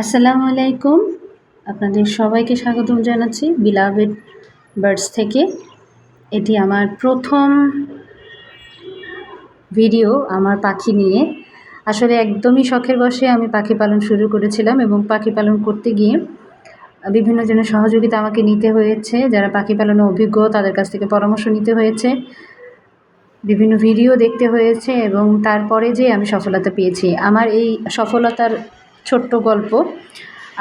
আসসালামু আলাইকুম। আপনাদের সবাইকে স্বাগতম জানাচ্ছি বিলাভেড বার্ডস থেকে। এটি আমার প্রথম ভিডিও আমার পাখি নিয়ে। আসলে একদমই শখের বসে আমি পাখি পালন শুরু করেছিলাম এবং পাখি পালন করতে গিয়ে বিভিন্ন জনের সহযোগিতা আমাকে নিতে হয়েছে। যারা পাখি পালনে অভিজ্ঞ, তাদের কাছ থেকে পরামর্শ নিতে হয়েছে। বিভিন্ন ভিডিও দেখতে হয়েছে এবং তারপরে যে আমি সফলতা পেয়েছি। আমার এই সফলতার ছোট্ট গল্প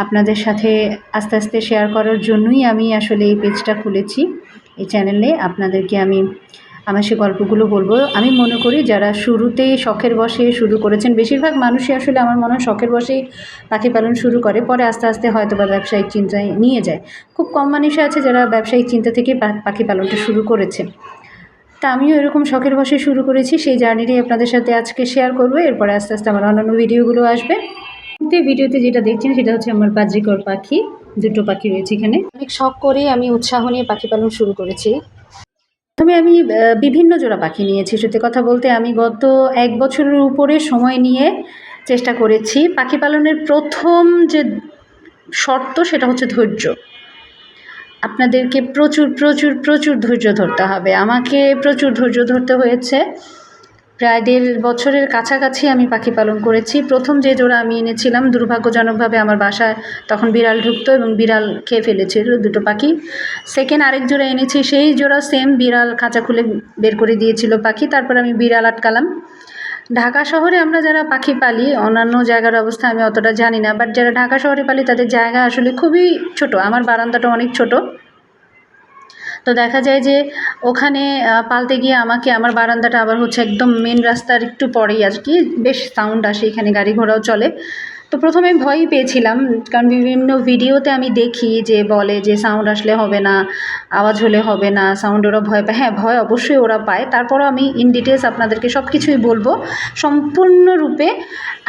আপনাদের সাথে আস্তে আস্তে শেয়ার করার জন্যই আমি আসলে এই পেজটা খুলেছি। এই চ্যানেলে আপনাদেরকে আমি, আমার সে গল্পগুলো বলব। আমি মনে করি যারা শুরুতেই শখের বসে শুরু করেছেন, বেশিরভাগ মানুষই আসলে আমার মনে হয় শখের বসেই পাখি পালন শুরু করে, পরে আস্তে আস্তে হয়তো বা ব্যবসায়িক চিন্তায় নিয়ে যায়। খুব কম মানুষই আছে যারা ব্যবসায়িক চিন্তা থেকে পাখি পালনটা শুরু করেছে। তা আমিও এরকম শখের বসে শুরু করেছি, সেই জার্নিটাই আপনাদের সাথে আজকে শেয়ার করব। এরপরে আস্তে আস্তে আমার অন্যান্য ভিডিওগুলো আসবে। ভিডিওতে যেটা দেখছেন সেটা হচ্ছে আমার বাজিকর পাখি। দুটো পাখি রয়েছে এখানে। অনেক শখ করে আমি উৎসাহ নিয়ে পাখি পালন শুরু করেছি। প্রথমে আমি বিভিন্ন জোড়া পাখি নিয়েছি। সত্যি কথা বলতে আমি গত এক বছরের উপরে সময় নিয়ে চেষ্টা করেছি। পাখি পালনের প্রথম যে শর্ত সেটা হচ্ছে ধৈর্য। আপনাদেরকে প্রচুর প্রচুর প্রচুর ধৈর্য ধরতে হবে। আমাকে প্রচুর ধৈর্য ধরতে হয়েছে। প্রায় দেড় বছরের কাছাকাছি আমি পাখি পালন করেছি। প্রথম যে জোড়া আমি এনেছিলাম, দুর্ভাগ্যজনকভাবে আমার বাসায় তখন বিড়াল ঢুকতো এবং বিড়াল খেয়ে ফেলেছিল দুটো পাখি। সেকেন্ড আরেক জোড়া এনেছি, সেই জোড়া সেম বিড়াল খাঁচা খুলে বের করে দিয়েছিল পাখি, তারপর আমি বিড়াল আটকালাম। ঢাকা শহরে আমরা যারা পাখি পালি, অন্যান্য জায়গার অবস্থা আমি অতটা জানি না বাট যারা ঢাকা শহরে পালি, তাদের জায়গা আসলে খুবই ছোট। আমার বারান্দাটা অনেক ছোট। তো দেখা যায় যে ওখানে পালতে গিয়ে আমাকে আমার বারান্দাটা আবার হচ্ছে একদম মেন রাস্তার একটু পরেই আর কি, বেশ সাউন্ড আসে এখানে গাড়ি ঘোড়াও চলে। তো প্রথমে ভয়ই পেয়েছিলাম, কারণ বিভিন্ন ভিডিওতে আমি দেখি যে বলে যে সাউন্ড আসলে হবে না, আওয়াজ হলে হবে না সাউন্ড ওরা ভয় পায়। হ্যাঁ ভয় অবশ্যই ওরা পায়। তারপরও আমি ইন ডিটেলস আপনাদেরকে সব কিছুই বলব সম্পূর্ণরূপে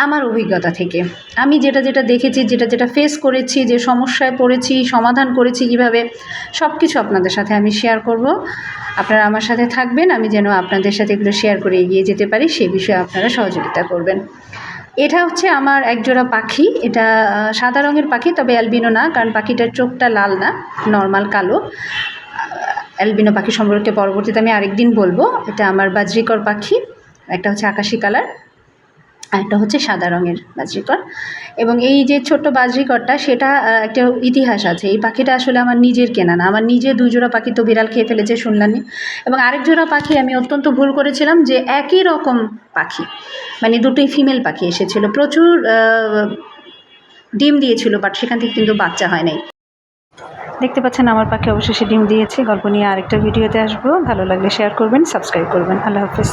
আমার অভিজ্ঞতা থেকে। আমি যেটা যেটা দেখেছি, যেটা যেটা ফেস করেছি, যে সমস্যায় পড়েছি, সমাধান করেছি কীভাবে সব কিছু আপনাদের সাথে আমি শেয়ার করব। আপনারা আমার সাথে থাকবেন, আমি যেন আপনাদের সাথে এগুলো শেয়ার করে এগিয়ে যেতে পারি, সে বিষয়ে আপনারা সহযোগিতা করবেন। এটা হচ্ছে আমার একজোড়া পাখি। এটা সাদা রঙের পাখি, তবে অ্যালবিনো না, কারণ পাখিটার চোখটা লাল না নর্মাল কালো। অ্যালবিনো পাখি সম্পর্কে পরবর্তীতে আমি আরেকদিন বলব। এটা আমার বাজরিকর পাখি, একটা হচ্ছে আকাশি কালার। একটা হচ্ছে সাদা রঙের বাজরিকর। এবং এই যে ছোট্ট বাজরিকরটা, সেটা একটা ইতিহাস আছে। এই পাখিটা আসলে আমার নিজের কেনা না। আমার নিজে দুই জোড়া পাখি তো বিড়াল খেয়ে ফেলেছে শুনলামই এবং আরেক জোড়া পাখি আমি অত্যন্ত ভুল করেছিলাম যে একই রকম পাখি মানে দুটোই ফিমেল পাখি এসেছিল। প্রচুর ডিম দিয়েছিল, বাট সেখান থেকে কিন্তু বাচ্চা হয় নাই। দেখতে পাচ্ছেন, আমার পাখি অবশেষে ডিম দিয়েছে। গল্প নিয়ে আরেকটা ভিডিওতে আসব। ভালো লাগলে শেয়ার করবেন সাবস্ক্রাইব করবেন। আল্লাহ হাফিজ।